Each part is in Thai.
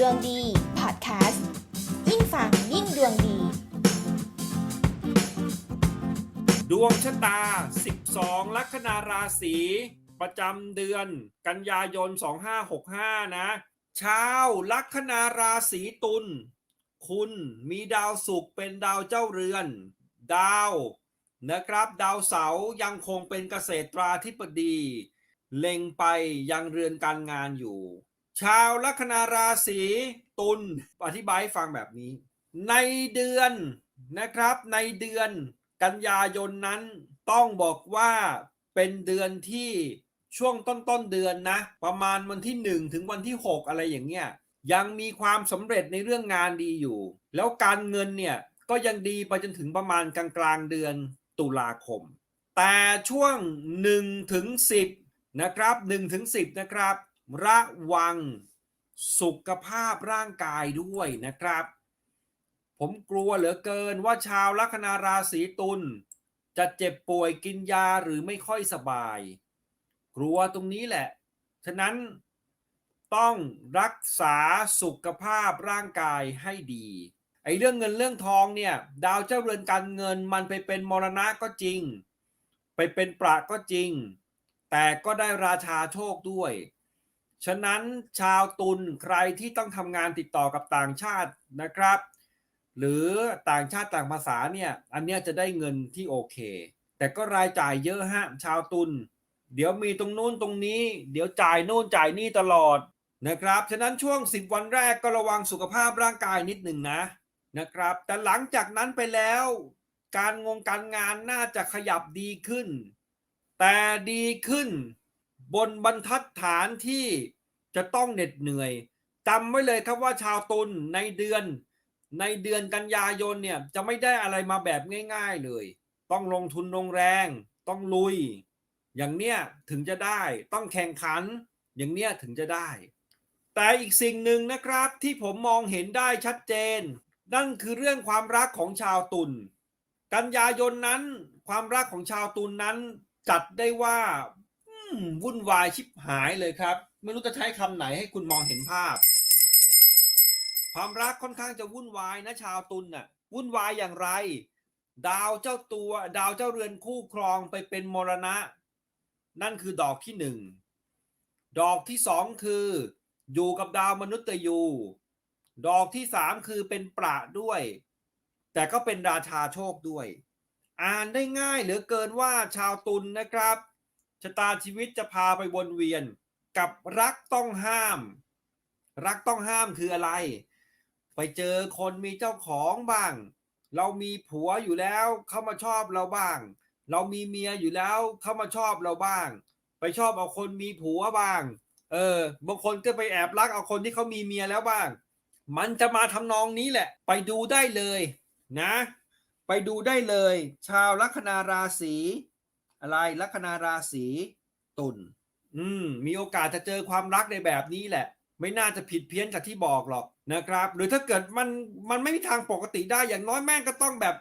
ดวงดีพอดแคสต์ยิ่งฟังยิ่งดวงดี ดวงชะตา 12 ลัคนาราศีประจำเดือนกันยายน 2565 นะชาวลัคนาราศีตุลคุณมีดาวศุกร์เป็นดาวเจ้าเรือน ดาวนะครับดาวเสาร์ยังคงเป็นเกษตราธิบดี เล็งไปยังเรือนการงานอยู่ ชาวลัคนาราศีตุลอธิบายให้ฟังแบบนี้ ในเดือนนะครับในเดือนกันยายนนั้นต้องบอกว่าเป็นเดือนที่ช่วงต้นต้นเดือนนะ ประมาณวันที่ 1 ถึงวันที่ 6 อะไรอย่างเงี้ยยังมีความสำเร็จในเรื่องงานดีอยู่ แล้วการเงินเนี่ยก็ยังดีไปจนถึงประมาณกลางกลางเดือนตุลาคม แต่ช่วง1ถึง10นะครับ1ถึง10นะครับ ระวังสุขภาพร่างกายด้วยนะครับ ผมกลัวเหลือเกินว่าชาวลัคนาราศีตุลจะเจ็บป่วยกินยาหรือไม่ค่อยสบาย กลัวตรงนี้แหละ ฉะนั้นต้องรักษาสุขภาพร่างกายให้ดี ไอ้เรื่องเงินเรื่องทองเนี่ย ดาวเจ้าเรือนการเงินมันไปเป็นมรณะก็จริง ไปเป็นประก็จริง แต่ก็ได้ราชาโชคด้วย ฉะนั้นชาวตุลใครที่ต้องทำงานติดต่อกับต่างชาตินะครับ หรือต่างชาติต่างภาษาเนี่ยอันเนี้ยจะได้เงินที่โอเค แต่ก็รายจ่ายเยอะฮะชาวตุลเดี๋ยวมีตรงนู้นตรงนี้ เดี๋ยวจ่ายโน่นจ่ายนี่ตลอดนะครับ ฉะนั้นช่วง 10 วันแรกก็ระวังสุขภาพร่างกายนิดหนึ่งนะนะครับ แต่หลังจากนั้นไปแล้ว การงงการงานน่าจะขยับดีขึ้น แต่ดีขึ้นบนบรรทัดฐานที่ จะต้องเหน็ดเหนื่อยจำไว้เลยครับว่าชาวตุลในเดือน ในเดือนกันยายนเนี่ยจะไม่ได้อะไรมาแบบง่าย ๆเลย ต้องลงทุนลงแรง ต้องลุย อย่างเนี้ยถึงจะได้ต้องแข่งขัน อย่างเนี้ยถึงจะได้ แต่อีกสิ่งหนึ่งนะครับที่ผมมองเห็นได้ชัดเจน นั่นคือเรื่องความรักของชาวตุลกันยายนนั้น ความรักของชาวตุลนั้นจัดได้ว่าวุ่นวายชิบหายเลยครับ ไม่รู้จะใช้คำไหนให้คุณมองเห็นภาพ ความรักค่อนข้างจะวุ่นวายนะชาวตุลน่ะ วุ่นวายอย่างไร ดาวเจ้าตัว ดาวเจ้าเรือนคู่ครองไปเป็นมรณะ นั่นคือดอกที่หนึ่ง ดอกที่สองคือ อยู่กับดาวมนุษย์ยู ดอกที่สามคือเป็นประด้วย แต่ก็เป็นราชาโชคด้วย อ่านได้ง่ายเหลือเกินว่าชาวตุลนะครับชะตาชีวิตจะพาไปวนเวียน กับรักต้องห้าม รักต้องห้ามคืออะไร ไปเจอคนมีเจ้าของบ้าง เรามีผัวอยู่แล้วเขามาชอบเราบ้าง เรามีเมียอยู่แล้วเขามาชอบเราบ้าง ไปชอบเอาคนมีผัวบ้าง เออบางคนก็ไปแอบรักเอาคนที่เขามีเมียแล้วบ้าง มันจะมาทำนองนี้แหละ ไปดูได้เลยนะ ไปดูได้เลย ชาวลัคนาราศีอะไรลัคนาราศีตุล อืม มีโอกาสจะเจอความรักในแบบนี้แหละ ไม่น่าจะผิดเพี้ยนจากที่บอกหรอกนะครับ หรือถ้าเกิดมันมันไม่มีทางปกติได้อย่างน้อยแม่งก็ต้องแบบ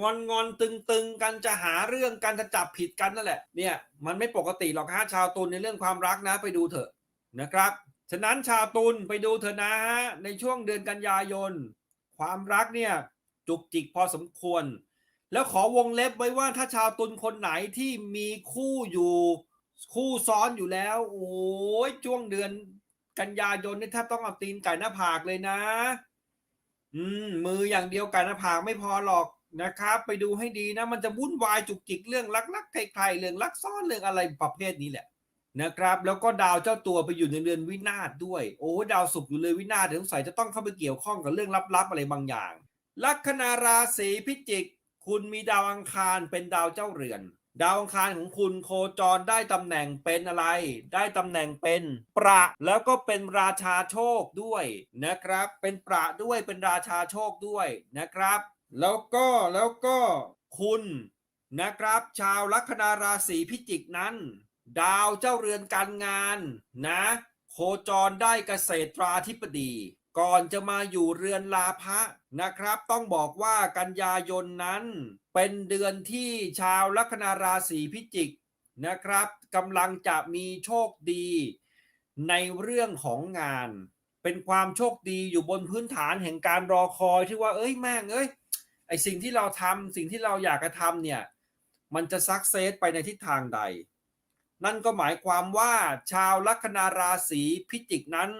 งอนงอนตึงตึงกันจะหาเรื่องกันจะจับผิดกันนั่นแหละเนี่ยมันไม่ปกติหรอกฮะชาวตุลในเรื่องความรักนะไปดูเถอะนะครับ ฉะนั้นชาวตุลไปดูเถอะนะฮะในช่วงเดือนกันยายน ความรักเนี่ยจุกจิกพอสมควร แล้วขอวงเล็บไว้ว่าถ้าชาวตุลคนไหนที่มีคู่อยู่ คู่ซ้อนอยู่แล้ว โอ้ยช่วงเดือนกันยายนนี่แทบต้องเอาตีนไก่หน้าผากเลยนะ อืม มืออย่างเดียวไก่หน้าผากไม่พอหรอกนะครับ ไปดูให้ดีนะ มันจะวุ่นวายจุกจิกเรื่องรักๆใครๆเรื่องรักซ้อนเรื่องอะไรประเภทนี้แหละนะครับ แล้วก็ดาวเจ้าตัวไปอยู่ในเรือนวินาศด้วย โอ้ดาวศุกร์อยู่เลยวินาศเดี๋ยวสงสัยจะต้องเข้าไปเกี่ยวข้องกับเรื่องลับๆอะไรบางอย่าง ลัคนาราศีพิจิก คุณมีดาวอังคารเป็นดาวเจ้าเรือน ดาวอังคารของคุณโคจรได้ตำแหน่งเป็นอะไร ได้ตำแหน่งเป็นประแล้วก็เป็นราชาโชคด้วยนะครับ เป็นประด้วยเป็นราชาโชคด้วยนะครับ แล้วก็แล้วก็คุณนะครับ ชาวลัคนาราศีพิจิกนั้น ดาวเจ้าเรือนการงานนะ โคจรได้เกษตราธิบดี ก่อนจะมาอยู่เรือนลาภะนะครับ ต้องบอกว่ากันยายนนั้น เป็นเดือนที่ชาวลัคนาราศีพิจิกนะครับกำลังจะมีโชคดี ในเรื่องของงานเเป็นความโชคดีอยู่บนพื้นฐานแห่งการรอคอยที่ว่า เอ้ยแม่งเอ้ยไอสิ่งที่เราทำสิ่งที่เราอยากจะทำเนี่ย มันจะสักเซสไปในทิศทางใด นั่นก็หมายความว่าชาวลัคนาราศีพิจิกนั้น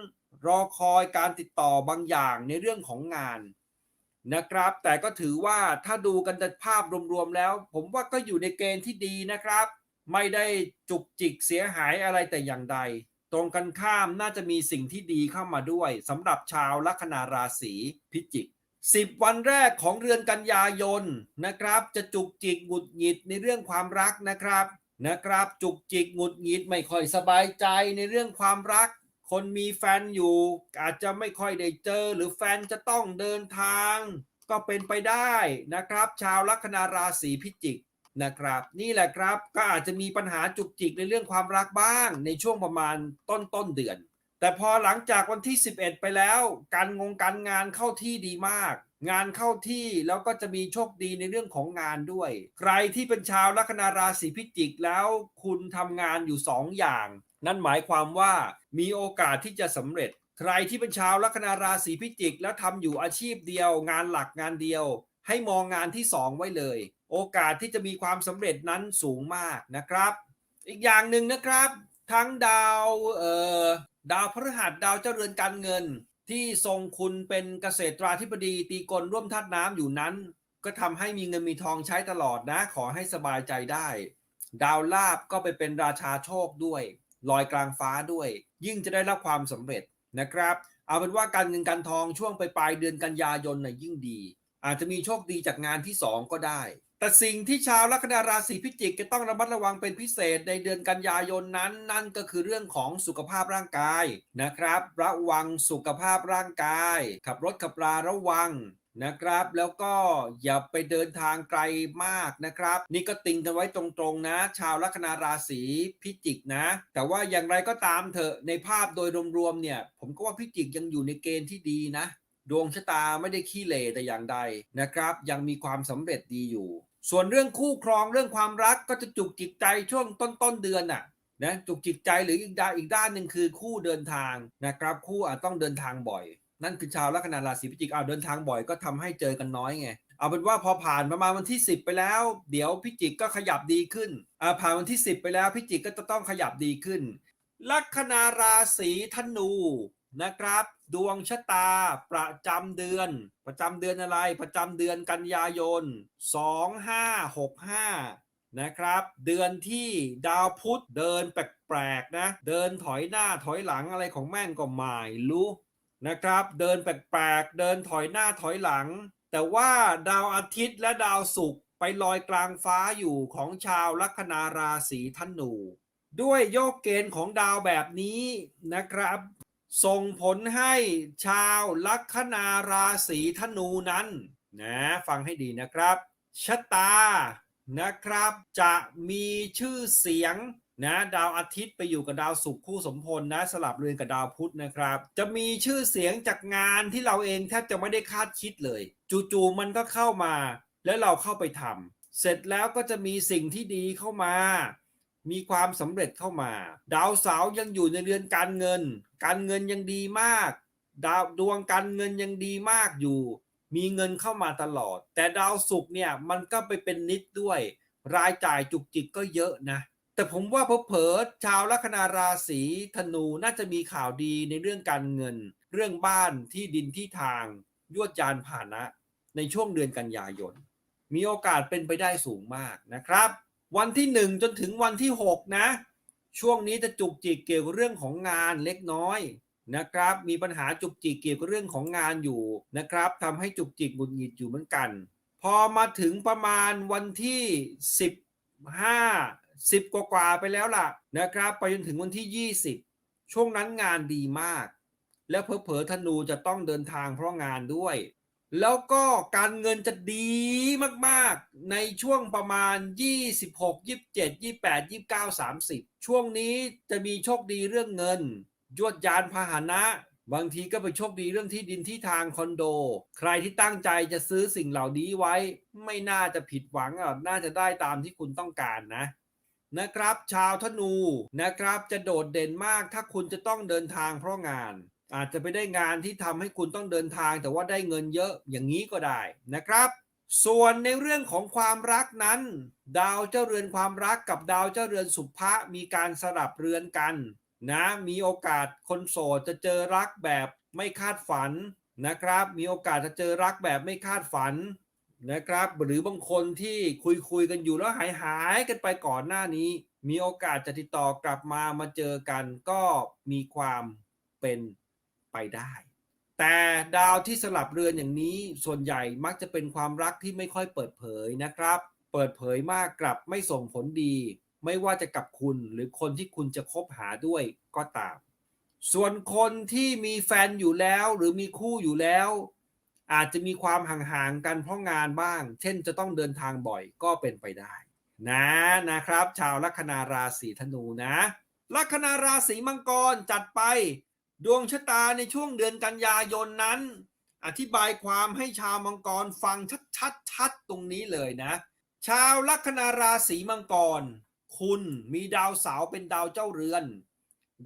รอคอยการติดต่อบางอย่างในเรื่องของงานนะครับ แต่ก็ถือว่าถ้าดูกันภาพรวมๆแล้ว ผมว่าก็อยู่ในเกณฑ์ที่ดีนะครับ ไม่ได้จุกจิกเสียหายอะไรแต่อย่างใด ตรงกันข้ามน่าจะมีสิ่งที่ดีเข้ามาด้วยสำหรับชาวลัคนาราศีพิจิก10 วันแรกของเดือนกันยายนนะครับ จะจุกจิกหงุดหงิดในเรื่องความรักนะครับนะครับ จุกจิกหงุดหงิดไม่ค่อยสบายใจในเรื่องความรัก คนมีแฟนอยู่ อาจจะไม่ค่อยได้เจอ หรือแฟนจะต้องเดินทาง ก็เป็นไปได้นะครับ ชาวลัคนาราศีพิจิกนะครับ นี่แหละครับก็อาจจะมีปัญหาจุกจิกในเรื่องความรักบ้าง ในช่วงประมาณต้นต้นเดือน แต่พอหลังจากวันที่ 11 ไปแล้ว การงงการงานเข้าที่ดีมาก งานเข้าที่แล้วก็จะมีโชคดีในเรื่องของงานด้วย ใครที่เป็นชาวลัคนาราศีพิจิกแล้ว คุณทำงานอยู่ 2 อย่าง นั่นหมายความว่ามีโอกาสที่จะสำเร็จ ใครที่เป็นชาวลัคนาราศีพิจิก แล้วทำอยู่อาชีพเดียว งานหลักงานเดียว ให้มองงานที่ 2 ไว้เลย โอกาสที่จะมีความสำเร็จนั้นสูงมากนะครับ อีกอย่างหนึ่งนะครับ ทั้งดาวเอ่อดาวพฤหัสดาวเจ้าเรือนการเงิน ที่ทรงคุณเป็นเกษตราธิบดีตีกลร่วมธาตุน้ำอยู่นั้น ก็ทำให้มีเงินมีทองใช้ตลอดนะ ขอให้สบายใจได้ ดาวลาบก็ไปเป็นราชาโชคด้วย ลอยกลางฟ้าด้วย ยิ่งจะได้รับความสำเร็จนะครับ เอาเป็นว่าการเงินการทองช่วงไปปลายเดือนกันยายนน่ะยิ่งดี อาจจะมีโชคดีจากงานที่ 2 ก็ได้ แต่สิ่งที่ชาวลัคนาราศีพิจิกจะต้องระมัดระวังเป็นพิเศษในเดือนกันยายนนั้น นั่นก็คือเรื่องของสุขภาพร่างกายนะครับ ระวังสุขภาพร่างกาย ขับรถขับราระวัง นะครับ แล้วก็อย่าไปเดินทางไกลมากนะครับ นี่ก็ติงกันไว้ตรงๆนะ ชาวลัคนาราศีพิจิกนะ แต่ว่าอย่างไรก็ตามเถอะในภาพโดยรวมๆเนี่ย ผมก็ว่าพิจิกยังอยู่ในเกณฑ์ที่ดีนะ ดวงชะตาไม่ได้ขี้เหร่แต่อย่างใดนะครับ ยังมีความสำเร็จดีอยู่ ส่วนเรื่องคู่ครองเรื่องความรักก็จะจุกจิกใจช่วงต้นต้นๆเดือนน่ะนะจุกจิกใจหรืออีกด้านอีกด้านหนึ่งคือคู่เดินทางนะครับ คู่อาจต้องเดินทางบ่อย นั่นคือชาวลัคนาราศีพิจิกเอาเดินทางบ่อยก็ทำให้เจอกันน้อยไง เอาเป็นว่าพอผ่านประมาณวันที่ 10 ไปแล้ว เดี๋ยวพิจิกก็ขยับดีขึ้นอ่าผ่านวันที่ 10 ไปแล้วพิจิกก็จะต้องขยับดีขึ้น ลัคนาราศีธนูนะครับ ดวงชะตาประจำเดือน ประจำเดือนอะไรประจำเดือนกันยายน 2565 นะครับ เดือนที่ดาวพุธเดินแปลกๆนะ เดินถอยหน้าถอยหลังอะไรของแม่งก็ไม่รู้ นะครับ เดินแปลกๆ เดินถอยหน้าถอยหลัง แต่ว่าดาวอาทิตย์และดาวศุกร์ไปลอยกลางฟ้าอยู่ของชาวลัคนาราศีธนูด้วยโยกเกณฑ์ของดาวแบบนี้นะครับ ส่งผลให้ชาวลัคนาราศีธนูนั้นนะฟังให้ดีนะครับชะตานะครับ จะมีชื่อเสียง นะดาวอาทิตย์ไปอยู่กับดาวศุกร์คู่สมพลนะสลับเรือนกับดาวพุธนะครับ จะมีชื่อเสียงจากงานที่เราเองแทบจะไม่ได้คาดคิดเลย จู่ๆมันก็เข้ามา แล้วเราเข้าไปทำเสร็จแล้วก็จะมีสิ่งที่ดีเข้ามา มีความสำเร็จเข้ามา ดาวเสาร์ยังอยู่ในเรือนการเงิน การเงินยังดีมาก ดาวดวงการเงินยังดีมากอยู่ มีเงินเข้ามาตลอด แต่ดาวศุกร์เนี่ยมันก็ไปเป็นนิดด้วย รายจ่ายจุกจิกก็เยอะนะ แต่ผมว่าเผลอชาวลัคนาราศีธนูน่าจะมีข่าวดีในเรื่องการเงิน เรื่องบ้านที่ดินที่ทางยวดยานพานะ ในช่วงเดือนกันยายน มีโอกาสเป็นไปได้สูงมากนะครับ วันที่ 1 จนถึงวันที่ 6 นะ ช่วงนี้จะจุกจิกเกี่ยวกับเรื่องของงานเล็กน้อยนะครับ มีปัญหาจุกจิกเกี่ยวกับเรื่องของงานอยู่นะครับทำให้จุกจิกหงุดหงิดอยู่เหมือนกัน พอมาถึงประมาณวันที่ 15 10กว่าไปแล้วล่ะนะครับ ไปจนถึงวันที่ 20 ช่วงนั้นงานดีมาก แล้วเผลอๆธนูจะต้องเดินทางเพราะงานด้วย แล้วก็การเงินจะดีมากๆ ในช่วงประมาณ 26 27 28 29 30 ช่วงนี้จะมีโชคดีเรื่องเงิน ยวดยานพาหนะ บางทีก็ไปโชคดีเรื่องที่ดินที่ทางคอนโด ใครที่ตั้งใจจะซื้อสิ่งเหล่านี้ไว้ ไม่น่าจะผิดหวังอะน่าจะได้ตามที่คุณต้องการนะ นะครับ ชาวธนูนะครับจะโดดเด่นมากถ้าคุณจะต้องเดินทางเพราะงาน อาจจะไปได้งานที่ทำให้คุณต้องเดินทาง แต่ว่าได้เงินเยอะอย่างนี้ก็ได้นะครับ ส่วนในเรื่องของความรักนั้น ดาวเจ้าเรือนความรักกับดาวเจ้าเรือนสุภะมีการสลับเรือนกันนะมีโอกาสคนโสดจะเจอรักแบบไม่คาดฝันนะครับ มีโอกาสจะเจอรักแบบไม่คาดฝัน นะครับ หรือบางคนที่คุยคุยกันอยู่แล้วหายหายกันไปก่อนหน้านี้ มีโอกาสจะติดต่อกลับมามาเจอกันก็มีความเป็นไปได้ แต่ดาวที่สลับเรือนอย่างนี้ส่วนใหญ่มักจะเป็นความรักที่ไม่ค่อยเปิดเผยนะครับ เปิดเผยมากกลับไม่ส่งผลดี ไม่ว่าจะกับคุณหรือคนที่คุณจะคบหาด้วยก็ตาม ส่วนคนที่มีแฟนอยู่แล้วหรือมีคู่อยู่แล้ว อาจจะมีความห่างๆกันเพราะงานบ้าง เช่นจะต้องเดินทางบ่อยก็เป็นไปได้ นะนะครับ ชาวลัคนาราศีธนูนะ ลัคนาราศีมังกรจัดไป ดวงชะตาในช่วงเดือนกันยายนนั้น อธิบายความให้ชาวมังกรฟังชัดๆตรงนี้เลยนะ ชาวลัคนาราศีมังกร คุณมีดาวเสาเป็นดาวเจ้าเรือน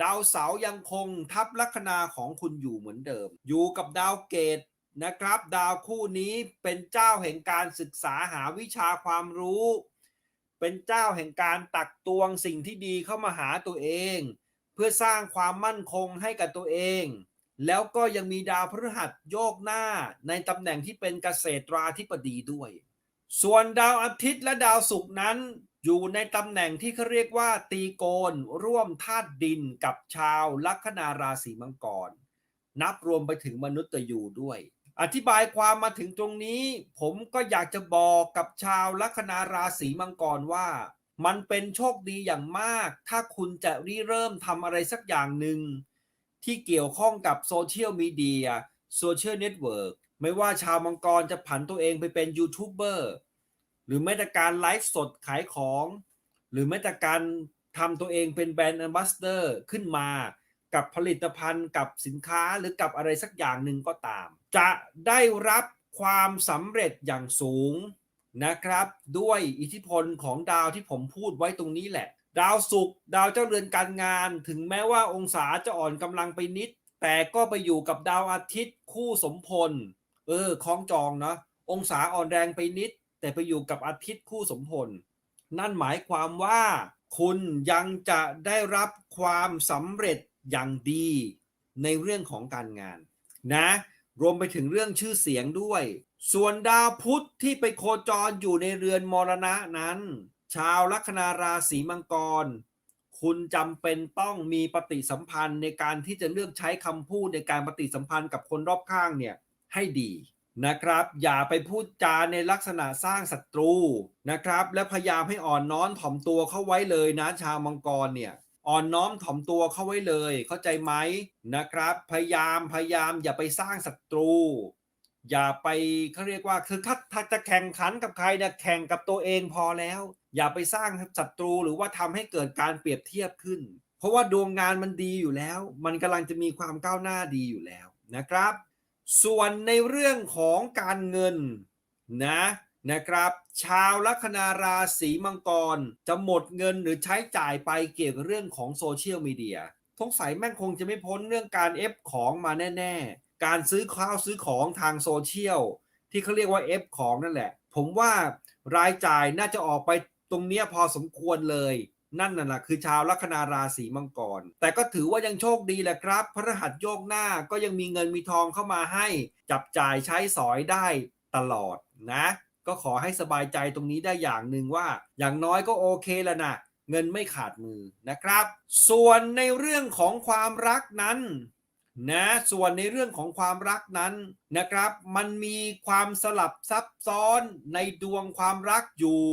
ดาวเสายังคงทับลัคนาของคุณอยู่เหมือนเดิม อยู่กับดาวเกต นะครับ ดาวคู่นี้เป็นเจ้าแห่งการศึกษาหาวิชาความรู้ เป็นเจ้าแห่งการตักตวงสิ่งที่ดีเข้ามาหาตัวเอง เพื่อสร้างความมั่นคงให้กับตัวเอง แล้วก็ยังมีดาวพฤหัสโยกหน้าในตำแหน่งที่เป็นเกษตราธิบดีด้วย ส่วนดาวอาทิตย์และดาวศุกร์นั้นอยู่ในตำแหน่งที่เขาเรียกว่า ตีโกนร่วมธาตุดินกับชาวลัคนาราศีมังกร นับรวมไปถึงมนุษย์ยูด้วย อธิบายความมาถึงตรงนี้ ผมก็อยากจะบอกกับชาวลัคนาราศีมังกรว่า มันเป็นโชคดีอย่างมาก ถ้าคุณจะริเริ่มทำอะไรสักอย่างหนึ่ง ที่เกี่ยวข้องกับโซเชียลมีเดียโซเชียลเน็ตเวิร์กไม่ว่าชาวมังกรจะผันตัวเองไปเป็นยูทูบเบอร์หรือแม้แต่การไลฟ์สดขายของ หรือแม้แต่การทำตัวเองเป็นแบรนด์ a อ b บ s สเดอร์ขึ้นมา กับผลิตภัณฑ์กับสินค้าหรือกับอะไรสักอย่างหนึ่งก็ตาม จะได้รับความสำเร็จอย่างสูงนะครับ ด้วยอิทธิพลของดาวที่ผมพูดไว้ตรงนี้แหละ ดาวศุกร์ดาวเจ้าเรือนการงาน ถึงแม้ว่าองศาจะอ่อนกำลังไปนิด แต่ก็ไปอยู่กับดาวอาทิตย์คู่สมพล เออคล้องจองเนาะองศาอ่อนแรงไปนิด แต่ไปอยู่กับอาทิตย์คู่สมพล นั่นหมายความว่า คุณยังจะได้รับความสำเร็จ อย่างดีในเรื่องของการงานนะรวมไปถึงเรื่องชื่อเสียงด้วย ส่วนดาวพุธที่ไปโคจรอยู่ในเรือนมรณะนั้น ชาวลัคนาราศีมังกร คุณจำเป็นต้องมีปฏิสัมพันธ์ในการที่จะเลือกใช้คำพูดในการปฏิสัมพันธ์กับคนรอบข้างเนี่ยให้ดีนะครับ อย่าไปพูดจาในลักษณะสร้างศัตรูนะครับ และพยายามให้อ่อนน้อมถ่อมตัวเข้าไว้เลยนะชาวมังกรเนี่ย อ่อนน้อมถ่อมตัวเข้าไว้เลย เข้าใจไหมนะครับ พยายามพยายามอย่าไปสร้างศัตรู อย่าไปเขาเรียกว่าคือถ้าถ้าจะแข่งขันกับใครเนี่ยแข่งกับตัวเองพอแล้ว อย่าไปสร้างศัตรูหรือว่าทำให้เกิดการเปรียบเทียบขึ้น เพราะว่าดวงงานมันดีอยู่แล้ว มันกำลังจะมีความก้าวหน้าดีอยู่แล้วนะครับ ส่วนในเรื่องของการเงินนะนะครับ ชาวลัคนาราศีมังกร จะหมดเงินหรือใช้จ่ายไปเกี่ยวกับเรื่องของโซเชียลมีเดียสงสัยแม่งคงจะไม่พ้นเรื่องการเอฟของมาแน่ ๆ การซื้อข้าวซื้อของทางโซเชียลที่เขาเรียกว่าเอฟของนั่นแหละ ผมว่ารายจ่ายน่าจะออกไปตรงเนี้ยพอสมควรเลย นั่นน่ะแหละคือชาวลัคนาราศีมังกร แต่ก็ถือว่ายังโชคดีแหละครับ พระรหัสโยกหน้าก็ยังมีเงินมีทองเข้ามาให้ จับจ่ายใช้สอยได้ตลอดนะ ก็ขอให้สบายใจตรงนี้ได้อย่างหนึ่งว่า อย่างน้อยก็โอเคแล้วนะเงินไม่ขาดมือนะครับ ส่วนในเรื่องของความรักนั้นนะส่วนในเรื่องของความรักนั้นนะครับ มันมีความสลับซับซ้อนในดวงความรักอยู่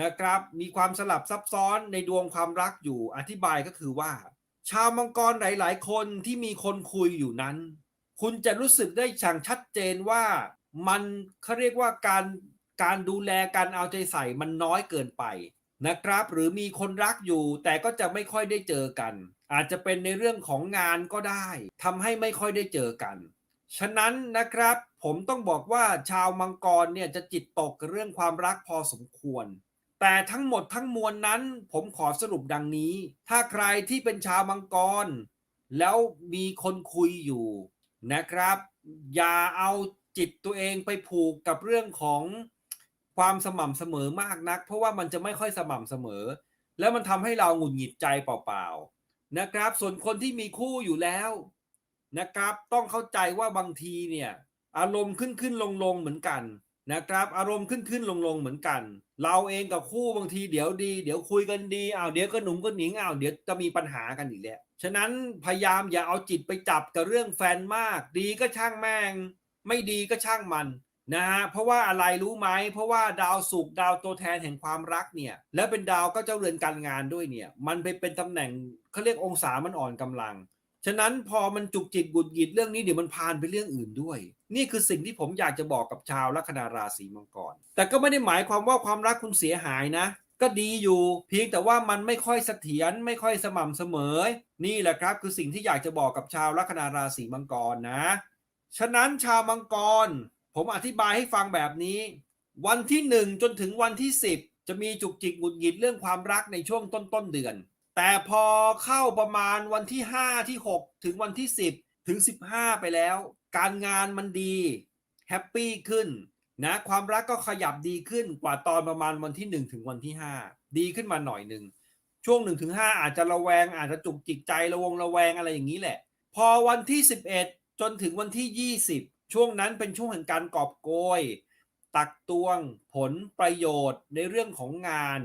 นะครับ มีความสลับซับซ้อนในดวงความรักอยู่อธิบายก็คือว่า ชาวมังกรหลาย ๆ คนที่มีคนคุยอยู่นั้น คุณจะรู้สึกได้อย่างชัดเจนว่า มันเขาเรียกว่าการการดูแลการเอาใจใส่มันน้อยเกินไปนะครับ หรือมีคนรักอยู่แต่ก็จะไม่ค่อยได้เจอกัน อาจจะเป็นในเรื่องของงานก็ได้ทำให้ไม่ค่อยได้เจอกัน ฉะนั้นนะครับ ผมต้องบอกว่าชาวมังกรเนี่ยจะจิตตกเรื่องความรักพอสมควร แต่ทั้งหมดทั้งมวลนั้นผมขอสรุปดังนี้ ถ้าใครที่เป็นชาวมังกร แล้วมีคนคุยอยู่นะครับ อย่าเอา จิตตัวเองไปผูกกับเรื่องของความสม่ำเสมอมากนัก เพราะว่ามันจะไม่ค่อยสม่ำเสมอ แล้วมันทำให้เราหงุดหงิดใจเปล่าๆนะครับ ส่วนคนที่มีคู่อยู่แล้วนะครับ ต้องเข้าใจว่าบางทีเนี่ย อารมณ์ขึ้นขึ้นลงลงเหมือนกันนะครับ อารมณ์ขึ้นขึ้นลงลงเหมือนกัน เราเองกับคู่บางทีเดี๋ยวดี เดี๋ยวคุยกันดีอ้าวเดี๋ยวก็หนุ่มก็หนิงอ้าวเดี๋ยวจะมีปัญหากันอีกแล้วฉะนั้นพยายามอย่าเอาจิตไปจับกับเรื่องแฟนมาก ดีก็ช่างแม่ง ไม่ดีก็ช่างมันนะฮะเพราะว่าอะไรรู้ไหมเพราะว่าดาวศุกดาวตัวแทนแห่งความรักเนี่ยแล้วเป็นดาวก็เจ้าเรือนการงานด้วยเนี่ยมันไปเป็นตำแหน่งเขาเรียกองศามันอ่อนกำลัง ฉะนั้นพอมันจุกจิกบุดหงิดเรื่องนี้เดี๋ยวมันพานไปเรื่องอื่นด้วย นี่คือสิ่งที่ผมอยากจะบอกกับชาวลัคนาราศีมังกร แต่ก็ไม่ได้หมายความว่าความรักคุณเสียหายนะ ก็ดีอยู่ เพียงแต่ว่ามันไม่ค่อยเสถียรไม่ค่อยสม่ำเสมอ นี่แหละครับคือสิ่งที่อยากจะบอกกับชาวลัคนาราศีมังกรนะ ฉะนั้นชาวมังกร ผมอธิบายให้ฟังแบบนี้ วันที่หนึ่งจนถึงวันที่สิบจะมีจุกจิกหงุดหงิดเรื่องความรักในช่วงต้นต้นเดือน แต่พอเข้าประมาณวันที่5ที่6ถึงวันที่10ถึง15ไปแล้ว การงานมันดีแฮปปี้ขึ้นนะความรักก็ขยับดีขึ้นกว่าตอนประมาณวันที่ 1 ถึงวันที่ 5 ดีขึ้นมาหน่อยหนึ่งช่วง1ถึง5อาจจะระแวงอาจจะจุกจิกใจระวงระแวงอะไรอย่างนี้แหละ พอวันที่ 11 จนถึงวันที่ 20 ช่วงนั้นเป็นช่วงแห่งการกอบโกย ตักตวงผลประโยชน์ในเรื่องของงาน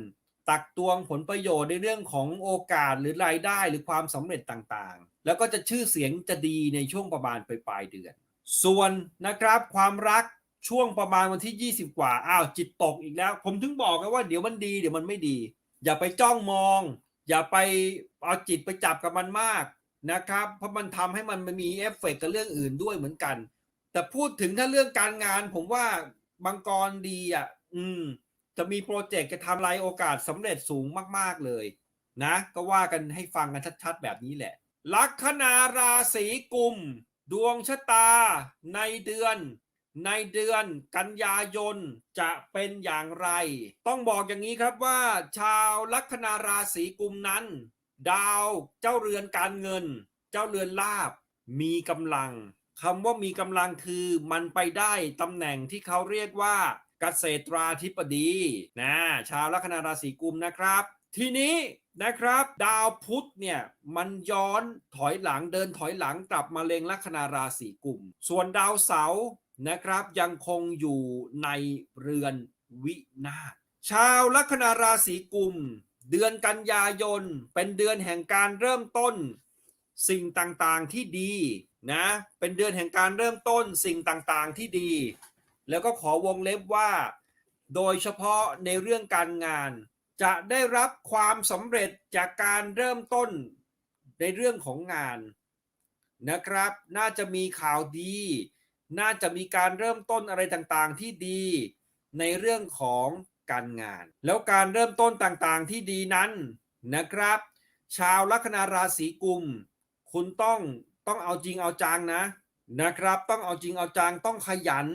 ตักตวงผลประโยชน์ในเรื่องของโอกาสหรือรายได้หรือความสำเร็จต่างๆ แล้วก็จะชื่อเสียงจะดีในช่วงประมาณปลายเดือน ส่วนนะครับความรักช่วงประมาณวันที่ 20 กว่า อ้าวจิตตกอีกแล้ว ผมถึงบอกไงว่าเดี๋ยวมันดีเดี๋ยวมันไม่ดี อย่าไปจ้องมอง อย่าไปเอาจิตไปจับกับมันมาก นะครับ เพราะมันทำให้มันมีเอฟเฟกต์กับเรื่องอื่นด้วยเหมือนกัน แต่พูดถึงถ้าเรื่องการงาน ผมว่าบางกรดีอะ อืม จะมีโปรเจกต์จะทำลายโอกาสสำเร็จสูงมาก ๆเลย นะ ก็ว่ากันให้ฟังกันชัดๆ แบบนี้แหละ ลัคนาราศีกุม ดวงชะตา ในเดือน ในเดือนกันยายนจะเป็นอย่างไร ต้องบอกอย่างนี้ครับว่า ชาวลัคนาราศีกุมนั้น ดาวเจ้าเรือนการเงิน เจ้าเรือนลาบ มีกำลังคำว่ามีกำลังคือมันไปได้ตำแหน่งที่เขาเรียกว่าเกษตราธิปดีนะชาวลัคนาราศีกุมนะครับ ทีนี้นะครับ ดาวพุธเนี่ยมันย้อนถอยหลังเดินถอยหลังกลับมาเล็งลัคนาราศีกุม ส่วนดาวเสาร์นะครับยังคงอยู่ในเรือนวินาศชาวลัคนาราศีกุม เดือนกันยายนเป็นเดือนแห่งการเริ่มต้น สิ่งต่างๆที่ดีนะเป็นเดือนแห่งการเริ่มต้นสิ่งต่างๆที่ดี แล้วก็ขอวงเล็บว่า โดยเฉพาะในเรื่องการงาน จะได้รับความสำเร็จจากการเริ่มต้นในเรื่องของงานนะครับ น่าจะมีข่าวดี น่าจะมีการเริ่มต้นอะไรต่างๆที่ดี ในเรื่องของ การงาน แล้วการเริ่มต้นต่างๆที่ดีนั้นนะครับ ชาวลัคนาราศีกุม คุณต้องต้องเอาจริงเอาจังนะนะครับ ต้องเอาจริงเอาจังต้องขยัน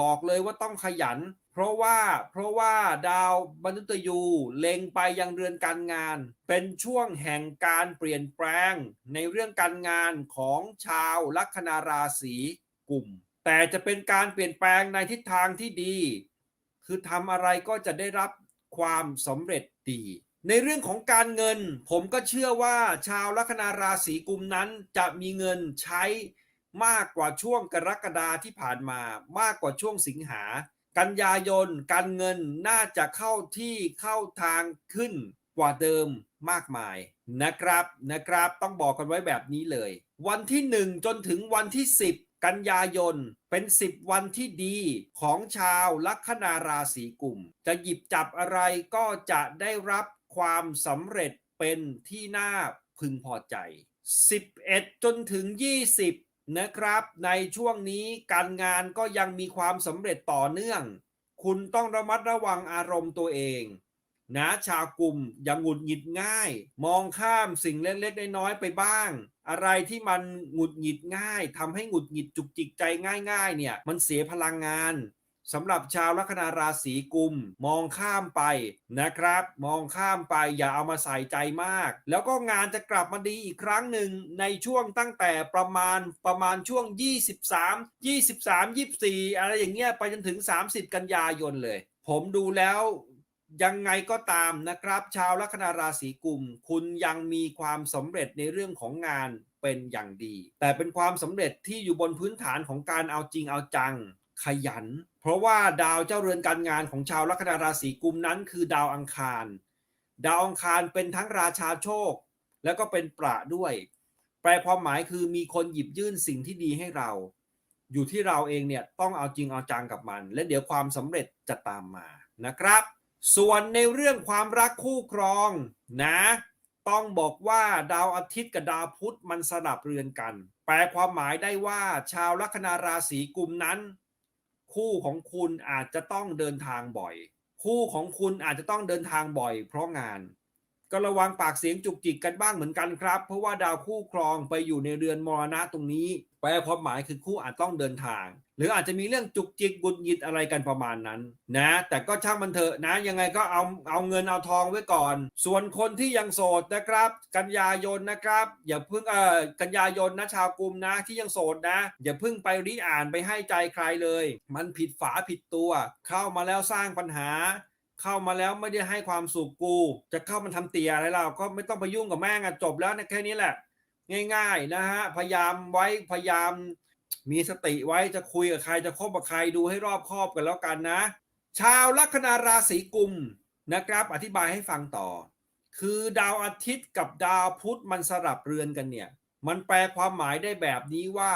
บอกเลยว่าต้องขยัน เพราะว่าเพราะว่าดาวมนุษย์ยูเล็งไปยังเรือนการงาน เป็นช่วงแห่งการเปลี่ยนแปลงในเรื่องการงานของชาวลัคนาราศีกุมแต่จะเป็นการเปลี่ยนแปลงในทิศทางที่ดี คือทำอะไรก็จะได้รับความสำเร็จดี ในเรื่องของการเงิน ผมก็เชื่อว่าชาวลัคนาราศีกุมนั้นจะมีเงินใช้มากกว่าช่วงกรกฎาที่ผ่านมา มากกว่าช่วงสิงหา กันยายน การเงินน่าจะเข้าที่เข้าทางขึ้นกว่าเดิมมากมายนะครับนะครับต้องบอกกันไว้แบบนี้เลย วันที่ 1 จนถึงวันที่ 10 กันยายนเป็น 10 วันที่ดีของชาวลัคนาราศีกุมจะหยิบจับอะไรก็จะได้รับความสำเร็จเป็นที่น่าพึงพอใจ 11 จนถึง 20 นะครับในช่วงนี้การงานก็ยังมีความสำเร็จต่อเนื่อง คุณต้องระมัดระวังอารมณ์ตัวเองนะชาวกลุ่มอย่างหงุดหงิดง่าย มองข้ามสิ่งเล็กๆน้อยๆไปบ้าง อะไรที่มันหงุดหงิดง่ายทำให้หงุดหงิดจุกจิกใจง่าย ๆ เนี่ย มันเสียพลังงานสำหรับชาวลัคนาราศีกุม มองข้ามไปนะครับ มองข้ามไปอย่าเอามาใส่ใจมาก แล้วก็งานจะกลับมาดีอีกครั้งหนึ่งในช่วงตั้งแต่ประมาณประมาณช่วง 23 23 24 อะไรอย่างเงี้ยไปจนถึง 30 กันยายนเลย ผมดูแล้ว ยังไงก็ตามนะครับ ชาวลัคนาราศีกุม คุณยังมีความสำเร็จในเรื่องของงานเป็นอย่างดี แต่เป็นความสำเร็จที่อยู่บนพื้นฐานของการเอาจริงเอาจัง ขยัน เพราะว่าดาวเจ้าเรือนการงานของชาวลัคนาราศีกุมนั้นคือดาวอังคาร ดาวอังคารเป็นทั้งราชาโชค แล้วก็เป็นประด้วย แปลความหมายคือมีคนหยิบยื่นสิ่งที่ดีให้เรา อยู่ที่เราเองเนี่ยต้องเอาจริงเอาจังกับมัน และเดี๋ยวความสำเร็จจะตามมานะครับ ส่วนในเรื่องความรักคู่ครองนะ ต้องบอกว่าดาวอาทิตย์กับดาวพุธมันสลับเรือนกัน แปลความหมายได้ว่าชาวลัคนาราศีกุมนั้น คู่ของคุณอาจจะต้องเดินทางบ่อย คู่ของคุณอาจจะต้องเดินทางบ่อย เพราะงาน ก็ระวังปากเสียงจุกจิกกันบ้างเหมือนกันครับ เพราะว่าดาวคู่ครองไปอยู่ในเรือนมรณะตรงนี้ แปลความหมายคือคู่อาจต้องเดินทาง หรืออาจจะมีเรื่องจุกจิกบุญยิดอะไรกันประมาณนั้น นะ แต่ก็ช่างมันเถอะนะยังไงก็เอาเอาเงินเอาทองไว้ก่อน ส่วนคนที่ยังโสดนะครับ กันยายนนะครับ อย่าเพิ่งเอ่อกันยายนนะชาวกลุ่มนะที่ยังโสดนะ อย่าเพิ่งไปริอ่านไปให้ใจใครเลย มันผิดฝาผิดตัว เข้ามาแล้วสร้างปัญหาเข้ามาแล้วไม่ได้ให้ความสุขกู จะเข้ามาทำเตียอะไรเราก็ไม่ต้องไปยุ่งกับแม่งอะจบแล้วนะแค่นี้แหละ ง่ายๆนะฮะพยายามไว้พยายามมีสติไว้จะคุยกับใครจะคบกับใครดูให้รอบคอบกันแล้วกันนะ ชาวลัคนาราศีกุมนะครับ อธิบายให้ฟังต่อ คือดาวอาทิตย์กับดาวพุธมันสลับเรือนกันเนี่ย มันแปลความหมายได้แบบนี้ว่า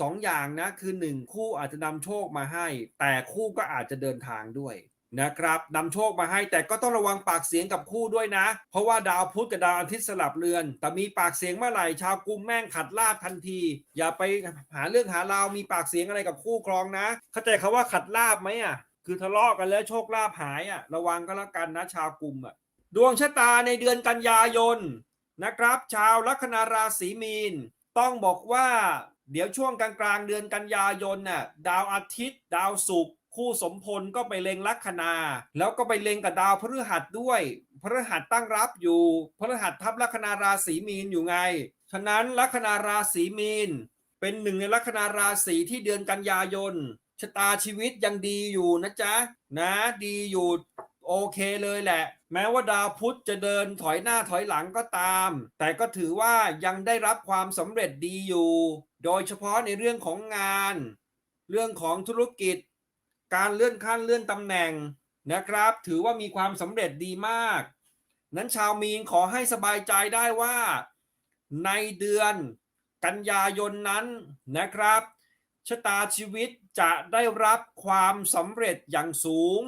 สองอย่างนะคือหนึ่งคู่อาจจะนำโชคมาให้ แต่คู่ก็อาจจะเดินทางด้วย นะครับนำโชคมาให้แต่ก็ต้องระวังปากเสียงกับคู่ด้วยนะ เพราะว่าดาวพุธกับดาวอาทิตย์สลับเรือน แต่มีปากเสียงเมื่อไหร่ชาวกุมแม่งขัดลาบทันที อย่าไปหาเรื่องหาราวมีปากเสียงอะไรกับคู่ครองนะ เข้าใจคาว่าขัดลาบไหมอะคือทะเลาะกันแล้วโชคลาภหายอะระวังก็แล้วกันนะชาวกุมอะดวงชะตาในเดือนกันยายนนะครับ ชาวลัคนาราศีมีน ต้องบอกว่า เดี๋ยวช่วงกลางๆเดือนกันยายนน่ะดาวอาทิตย์ ดาวศุกร์ คู่สมพลก็ไปเล็งลัคนา แล้วก็ไปเล็งกับดาวพฤหัสด้วยพฤหัสตั้งรับอยู่พฤหัสทับลัคนาราศีมีนอยู่ไง ฉะนั้นลัคนาราศีมีน เป็นหนึ่งในลัคนาราศีที่เดือนกันยายนชะตาชีวิตยังดีอยู่นะจ๊ะนะดีอยู่โอเคเลยแหละ แม้ว่าดาวพุธจะเดินถอยหน้าถอยหลังก็ตาม แต่ก็ถือว่ายังได้รับความสำเร็จดีอยู่ โดยเฉพาะในเรื่องของงาน เรื่องของธุรกิจ การเลื่อนขั้นเลื่อนตำแหน่งนะครับ ถือว่ามีความสำเร็จดีมาก นั้นชาวมีนขอให้สบายใจได้ว่า ในเดือนกันยายนนั้นนะครับชะตาชีวิตจะได้รับความสำเร็จอย่างสูง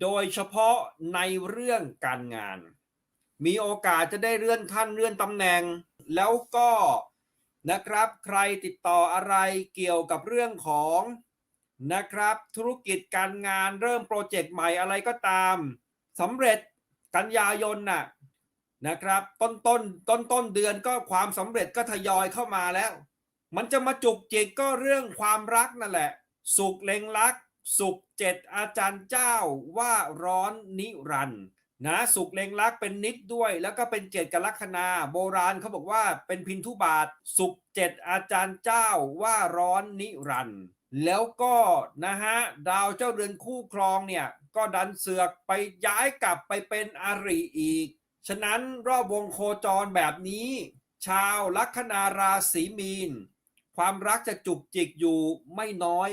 โดยเฉพาะในเรื่องการงาน มีโอกาสจะได้เลื่อนขั้นเลื่อนตำแหน่ง แล้วก็นะครับใครติดต่ออะไรเกี่ยวกับเรื่องของ นะครับ ธุรกิจการงานเริ่มโปรเจกต์ใหม่อะไรก็ตามสำเร็จกันยายนน่ะนะครับ ต้นต้นต้นต้นเดือนก็ความสำเร็จก็ทยอยเข้ามาแล้ว มันจะมาจุกจิกก็เรื่องความรักนั่นแหละ สุขเล็งรัก สุขเจ็ดอาจารย์เจ้าว่าร้อนนิรันด์นะสุขเล็งรักเป็นนิดด้วย แล้วก็เป็นเจ็ดกับลัคนา โบราณเขาบอกว่าเป็นพินทุบาท สุขเจ็ดอาจารย์เจ้าว่าร้อนนิรันด์ แล้วก็นะฮะดาวเจ้าเรือนคู่ครองเนี่ยก็ดันเสือกไปย้ายกลับไปเป็นอริอีก ฉะนั้นรอบวงโคจรแบบนี้ ชาวลัคนาราศีมีน ความรักจะจุกจิกอยู่ไม่น้อย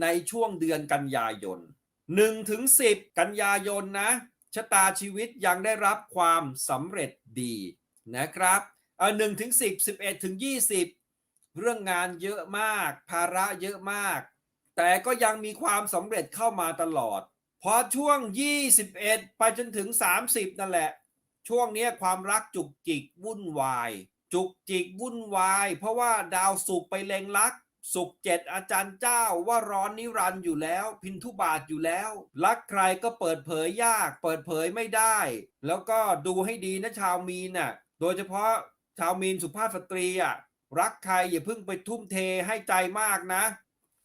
ในช่วงเดือนกันยายน1ถึง10 กันยายนนะชะตาชีวิตยังได้รับความสำเร็จดีนะครับเออ1ถึง10 11ถึง20 เรื่องงานเยอะมาก ภาระเยอะมาก แต่ก็ยังมีความสำเร็จเข้ามาตลอด พอช่วง 21 ไปจนถึง 30 นั่นแหละ ช่วงนี้ความรักจุกจิกวุ่นวาย จุกจิกวุ่นวาย เพราะว่าดาวสุกไปเลงลักสุกเจ็ดอาจารย์เจ้าว่าร้อนนิรันดร์อยู่แล้ว พินทุบาทอยู่แล้ว รักใครก็เปิดเผยยาก เปิดเผยไม่ได้ แล้วก็ดูให้ดีนะชาวมีนน่ะ โดยเฉพาะชาวมีนสุภาพสตรีอะ รักใครอย่าเพิ่งไปทุ่มเทให้ใจมากนะ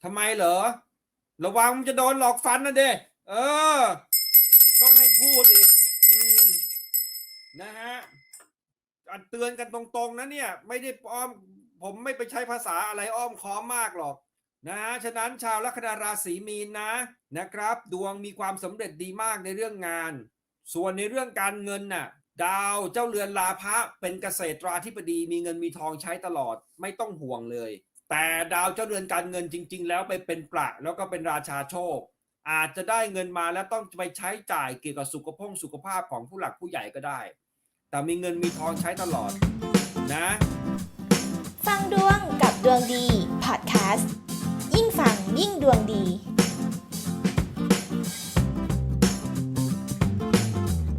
ทำไมเหรอ ระวังมันจะโดนหลอกฟันนะเด้เออ ต้องให้พูดอีกอืมนะฮะอันเตือนกันตรงๆนะเนี่ย ไม่ได้อ้อม ผมไม่ไปใช้ภาษาอะไรอ้อมค้อมมากหรอกนะฮะฉะนั้นชาวลัคนาราศีมีนนะนะครับ ดวงมีความสำเร็จดีมากในเรื่องงาน ส่วนในเรื่องการเงินน่ะ ดาวเจ้าเรือนลาภะเป็นเกษตราธิบดีมีเงินมีทองใช้ตลอดไม่ต้องห่วงเลย แต่ดาวเจ้าเรือนการเงินจริง ๆ แล้วไปเป็นประแล้วก็เป็นราชาโชค อาจจะได้เงินมาแล้วต้องไปใช้จ่ายเกี่ยวกับสุขภาพสุขภาพของผู้หลักผู้ใหญ่ก็ได้ แต่มีเงินมีทองใช้ตลอดนะ ฟังดวงกับดวงดีพอดแคสต์ยิ่งฟังยิ่งดวงดี